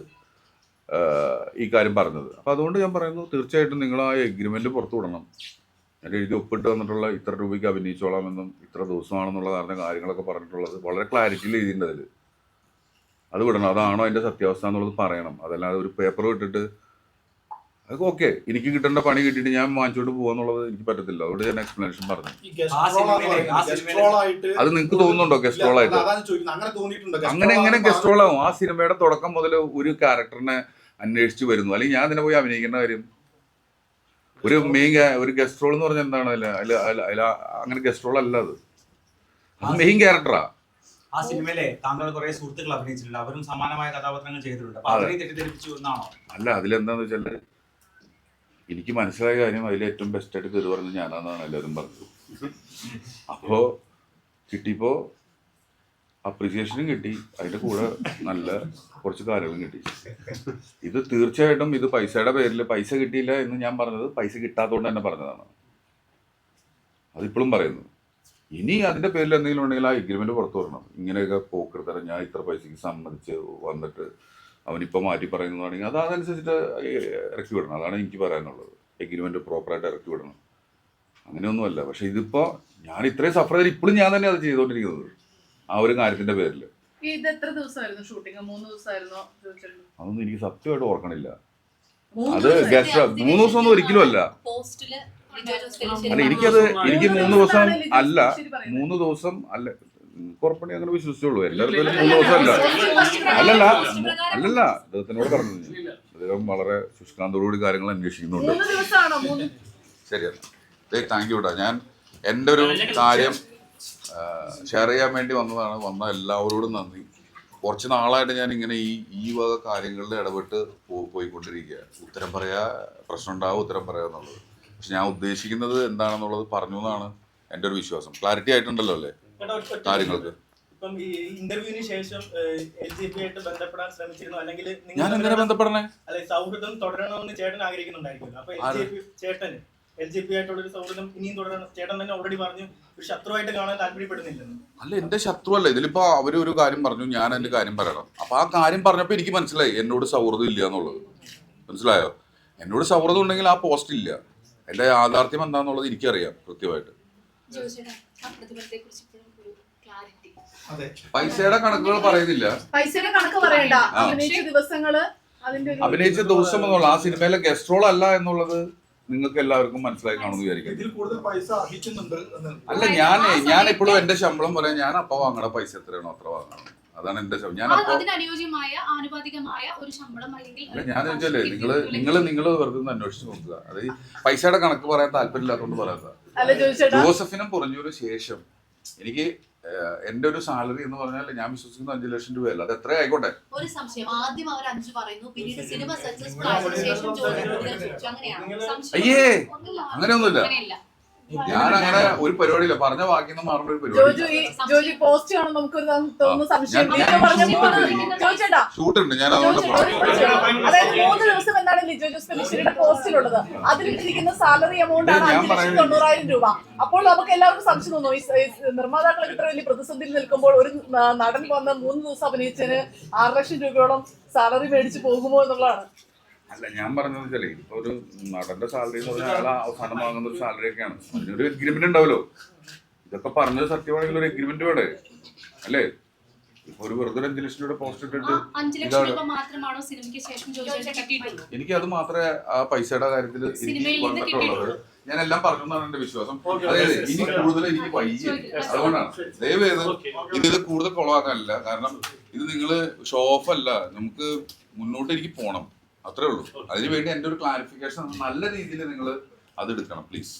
S1: ഈ കാര്യം പറഞ്ഞത്. അപ്പോൾ അതുകൊണ്ട് ഞാൻ പറയുന്നു തീർച്ചയായിട്ടും നിങ്ങൾ ആ എഗ്രിമെന്റ് പുറത്തു വിടണം. ഞാൻ എഴുതി ഒപ്പിട്ട് വന്നിട്ടുള്ള ഇത്ര രൂപയ്ക്ക് അഭിനയിച്ചോളാമെന്നും ഇത്ര ദിവസമാണെന്നുള്ള കാരണം കാര്യങ്ങളൊക്കെ പറഞ്ഞിട്ടുള്ളത് വളരെ ക്ലാരിറ്റിയിൽ എഴുതിയിട്ടുണ്ട് അതിൽ അത് വിടണം. അതാണോ അതിന്റെ സത്യാവസ്ഥ എന്നുള്ളത് പറയണം. അതല്ലാതെ ഒരു പേപ്പർ വിട്ടിട്ട് അതൊക്കെ ഓക്കെ. എനിക്ക് കിട്ടേണ്ട പണി കിട്ടിയിട്ട് ഞാൻ വാങ്ങിച്ചോട്ട് പോകാന്നുള്ളത് എനിക്ക് പറ്റത്തില്ല. അതുകൊണ്ട് ഞാൻ എക്സ്പ്ലനേഷൻ പറഞ്ഞു. അത് നിങ്ങൾക്ക് തോന്നുന്നുണ്ടോ ഗസ്റ്റ് റോൾ ആയിട്ട്?
S10: അങ്ങനെ തോന്നിയിട്ടുണ്ടോ? Guest
S1: അങ്ങനെ എങ്ങനെ റോൾ ആവും? ആ സിനിമയുടെ തുടക്കം മുതൽ ഒരു ക്യാരക്ടറിനെ അന്വേഷിച്ച് വരുന്നു. അല്ലെങ്കിൽ ഞാൻ അതിനെ പോയി അഭിനയിക്കേണ്ട കാര്യം. ഒരു മെയിൻ ഒരു ഗസ്റ്റ് റോൾ എന്ന് പറഞ്ഞാൽ എന്താണ്? അല്ല അതിൽ അങ്ങനെ ഗസ്റ്റ് റോൾ അല്ല അത്. മെയിൻ ക്യാരക്ടറാ
S5: ആ. സിനിമയിലെ താങ്കൾ കുറെ സുഹൃത്തുക്കൾ അഭിനയിച്ചിട്ടുണ്ട്. അവരും സമാനമായ കഥാപാത്രങ്ങൾ ചെയ്തിട്ടുണ്ട്.
S1: അല്ല അതിലെന്താന്ന് വെച്ചാൽ എനിക്ക് മനസ്സിലായ കാര്യം അതിൽ ഏറ്റവും ബെസ്റ്റായിട്ട് കയറി പറഞ്ഞത് ഞാനാണെന്നാണ് എല്ലാവരും പറഞ്ഞത്. അപ്പോൾ കിട്ടിയപ്പോൾ അപ്രിസിയേഷനും കിട്ടി. അതിന്റെ കൂടെ നല്ല കുറച്ച് കാര്യങ്ങളും കിട്ടി. ഇത് തീർച്ചയായിട്ടും ഇത് പൈസയുടെ പേരിൽ പൈസ കിട്ടിയില്ല എന്ന് ഞാൻ പറഞ്ഞത് പൈസ കിട്ടാത്തതുകൊണ്ട് തന്നെ പറഞ്ഞതാണ്. അതിപ്പോഴും പറയുന്നു. ഇനി അതിന്റെ പേരിൽ എന്തെങ്കിലും ഉണ്ടെങ്കിൽ ആ എഗ്രിമെന്റ് പുറത്തു വരണം. ഇങ്ങനെയൊക്കെ പോക്കെടുത്തരം ഞാൻ ഇത്ര പൈസയ്ക്ക് സമ്മതിച്ച് വന്നിട്ട് അവനിപ്പോൾ മാറ്റി പറയുന്നതാണെങ്കിൽ അത് അതനുസരിച്ചിട്ട് ഇറക്കി വിടണം. അതാണ് എനിക്ക് പറയാനുള്ളത്. എഗ്രിമെന്റ് പ്രോപ്പറായിട്ട് ഇറക്കി വിടണം. അങ്ങനെയൊന്നുമല്ല. പക്ഷെ ഇതിപ്പോൾ ഞാൻ ഇത്രയും സഫർ ചെയ്ത് ഇപ്പോഴും ഞാൻ തന്നെ അത് ചെയ്തുകൊണ്ടിരിക്കുന്നത് ആ ഒരു കാര്യത്തിന്റെ പേരിൽ അതൊന്നും എനിക്ക് സത്യമായിട്ട് ഓർക്കണില്ല.
S9: മൂന്ന്
S1: അത്
S9: ദിവസം
S1: ഗസ്റ്റ് മൂന്ന് ദിവസമൊന്നും ഒരിക്കലും അല്ല. അല്ല എനിക്കത് എനിക്ക് മൂന്ന് ദിവസം അല്ല. മൂന്ന് ദിവസം അല്ല. കുറപ്പണി അങ്ങനെ വിശ്വസിച്ചുള്ളൂ ഒരു മൂന്ന് ദിവസം അല്ല അല്ലല്ല അല്ലല്ല അദ്ദേഹത്തിനോട് പറഞ്ഞു. അദ്ദേഹം വളരെ ശുഷ്കാന്തോടുകൂടി കാര്യങ്ങൾ അന്വേഷിക്കുന്നുണ്ട് ശരിയാണ് താങ്ക് യു കേട്ടോ ഞാൻ എന്റെ ഒരു കാര്യം ഷെയർ ചെയ്യാൻ വേണ്ടി വന്നതാണ് വന്ന എല്ലാവരോടും നന്ദി കുറച്ച് നാളായിട്ട് ഞാൻ ഇങ്ങനെ ഈ ഈ വക കാര്യങ്ങളിൽ ഇടപെട്ട് പോ- പോയിക്കൊണ്ടിരിക്കുക ഉത്തരം പറയാ പ്രശ്നം ഉണ്ടാവും ഉത്തരം പറയാ എന്നുള്ളത് പക്ഷെ ഞാൻ ഉദ്ദേശിക്കുന്നത് എന്താണെന്നുള്ളത് പറഞ്ഞു എന്നാണ് എന്റെ ഒരു വിശ്വാസം ക്ലാരിറ്റി ആയിട്ടുണ്ടല്ലോ അല്ലേ കാര്യങ്ങൾക്ക്.
S5: ഇപ്പം ഈ ഇന്റർവ്യൂവിന് ശേഷം എൽ ജി പി ആയിട്ട് ബന്ധപ്പെടാൻ ശ്രമിച്ചിരുന്നു അല്ലെങ്കിൽ
S1: ഞാൻ എങ്ങനെ ബന്ധപ്പെടണേ?
S5: അല്ലെ സൗഹൃദം തുടരണമെന്ന് ചേട്ടൻ ആഗ്രഹിക്കുന്നുണ്ടായിരിക്കും അപ്പൊ എൽ? ജി പി ചേട്ടന് എൽ ജി പി ആയിട്ടുള്ള ഒരു സൗഹൃദം ഇനിയും തുടരണം. ചേട്ടൻ തന്നെ ഓൾറെഡി പറഞ്ഞു ഒരു ശത്രുവായിട്ട് കാണാൻ താല്പര്യപ്പെടുന്നില്ലെന്ന്.
S1: അല്ല എന്റെ ശത്രു അല്ല ഇതിലിപ്പോ അവർ ഒരു കാര്യം പറഞ്ഞു ഞാൻ എന്റെ കാര്യം പറയണം. അപ്പൊ ആ കാര്യം പറഞ്ഞപ്പോ എനിക്ക് മനസ്സിലായി എന്നോട് സൗഹൃദം ഇല്ല എന്നുള്ളത്. മനസ്സിലായോ? എന്നോട് സൗഹൃദം ഉണ്ടെങ്കിൽ ആ പോസ്റ്റ് ഇല്ല. എന്റെ യാഥാർത്ഥ്യം എന്താണെന്നുള്ളത് എനിക്കറിയാം കൃത്യമായിട്ട്. പൈസയുടെ കണക്കുകൾ പറയുന്നില്ല.
S9: പൈസയുടെ കണക്ക് പറയണ്ട. അഭിനയിച്ച ദിവസങ്ങൾ അതിന്റെ ഒരു
S1: അഭിനയിച്ച ദിവസം എന്നുള്ള ആ സിനിമയിലെ ഗസ്റ്റ് റോൾ അല്ല എന്നുള്ളത് നിങ്ങൾക്ക് എല്ലാവർക്കും മനസ്സിലായി കാണുമെന്ന് വിചാരിക്കുന്നു
S10: ഇതിൽ കൂടുതൽ പൈസ അർഹിക്കുന്നുണ്ട് എന്ന്
S1: അല്ല ഞാൻ ഞാൻ ഇപ്പോഴും എന്റെ ശമ്പളം പറയാൻ ഞാൻ അപ്പൊ വാങ്ങണ പൈസ എത്രയാണോ അത്ര വാങ്ങണം. അതാണ് എന്റെ ശമ്പളം. ഞാൻ അപ്പൊ
S8: അതിനനുയോജ്യമായ ആനുപാതികമായ ഒരു ശമ്പളം അല്ലെങ്കിൽ
S1: അല്ല ഞാൻ ചോദിച്ചല്ലേ നിങ്ങൾ നിങ്ങൾ നിങ്ങൾ വെറുതെ ഒന്ന് അന്വേഷിച്ച് നോക്കുക. അത് ഈ പൈസയുടെ കണക്ക് പറയാൻ താല്പര്യമില്ലാത്തതുകൊണ്ട് പറയാത്ത
S9: അല്ല ചോദിച്ചേട്ടാ
S1: ജോസഫിനും പുറഞ്ഞതിന് ശേഷം എനിക്ക് എന്റെ ഒരു സാലറി എന്ന് പറഞ്ഞാൽ ഞാൻ വിശ്വസിക്കുന്ന അഞ്ചു ലക്ഷം രൂപയല്ല അത് എത്ര ആയിക്കോട്ടെ
S8: ഒരു സംശയം ആദ്യം അവർ അഞ്ച് പറയുന്നു പിന്നീട് സിനിമ സംശയം
S1: അയ്യേ
S8: ഒന്നുമില്ല.
S1: അങ്ങനെയൊന്നുമില്ല
S8: അങ്ങനെയില്ല
S1: ഞാൻ അങ്ങനെ ഒരു പരിപാടിയില്ല. പറഞ്ഞ ബാക്കി മാറുന്ന ഒരു
S9: ജോജു ഈ ജോജു പോസ്റ്റ് കാണും നമുക്കൊരു തോന്നുന്നു സംശയം ലിജോ
S1: ഷൂട്ട് ഉണ്ട്.
S9: ചോദിച്ചേട്ടാ
S1: ഷൂട്ട് ഉണ്ട് ഞാൻ അതുകൊണ്ട്
S9: അതായത് മൂന്ന് ദിവസം എന്താണ് ലിജോ ജോസ് പെല്ലിശ്ശേരിയുടെ പോസ്റ്റിലുള്ളത്? അതിലിട്ടിരിക്കുന്ന സാലറി എമൗണ്ട് ആണ്
S1: ഞാൻ
S9: ലക്ഷത്തി തൊണ്ണൂറായിരം രൂപ. അപ്പോൾ നമുക്ക് എല്ലാവർക്കും സംശയം തോന്നും. ഈ ഇത്ര വലിയ പ്രതിസന്ധിയിൽ നിൽക്കുമ്പോൾ ഒരു നടൻ വന്ന് മൂന്ന് ദിവസം അഭിനയിച്ചതിന് ആറ് ലക്ഷം രൂപയോളം സാലറി മേടിച്ച് പോകുമോ എന്നുള്ളതാണ്.
S1: അല്ല ഞാൻ പറഞ്ഞത് വെച്ചാലേ ഇപ്പൊ ഒരു നടന്റെ സാലറി എന്ന് പറഞ്ഞാൽ അയാൾ അവസാനം വാങ്ങുന്ന ഒരു സാലറി ഒക്കെയാണ്. അതിനൊരു എഗ്രിമെന്റ് ഉണ്ടാവല്ലോ. ഇതൊക്കെ പറഞ്ഞത് സത്യമാണെങ്കിൽ ഒരു എഗ്രിമെന്റ് വേണേ അല്ലേ? ഇപ്പൊ ഒരു വെറുതെ അഞ്ചു ലക്ഷം രൂപ പോസ്റ്റ് ഇട്ടിട്ട്
S8: അഞ്ചു ലക്ഷം രൂപ മാത്രമാണോ സിനിമയ്ക്ക് ശേഷം ജോലിയുടെ കിട്ടിയിട്ടുള്ളൂ
S1: എനിക്ക് അത് മാത്രമേ ആ പൈസയുടെ കാര്യത്തിൽ എനിക്ക്
S8: സിനിമയിൽ നിന്ന്
S1: വന്നിട്ടുള്ളത് ഞാൻ എല്ലാം പറഞ്ഞു എന്നാണ് എന്റെ വിശ്വാസം അതായത് ഇനി കൂടുതൽ എനിക്ക് വൈകി അതുകൊണ്ടാണ്. ദയവേത് ഇത് ഇത് കൂടുതൽ കൊളവാക്കാനല്ല. കാരണം ഇത് നിങ്ങൾ ഷോ ഓഫ് അല്ല. നമുക്ക് മുന്നോട്ട് എനിക്ക് പോണം. അത്രേ ഉള്ളൂ. അതിനുവേണ്ടി എന്റെ ഒരു ക്ലാരിഫിക്കേഷൻ നല്ല രീതിയിൽ നിങ്ങൾ അത് എടുക്കണം പ്ലീസ്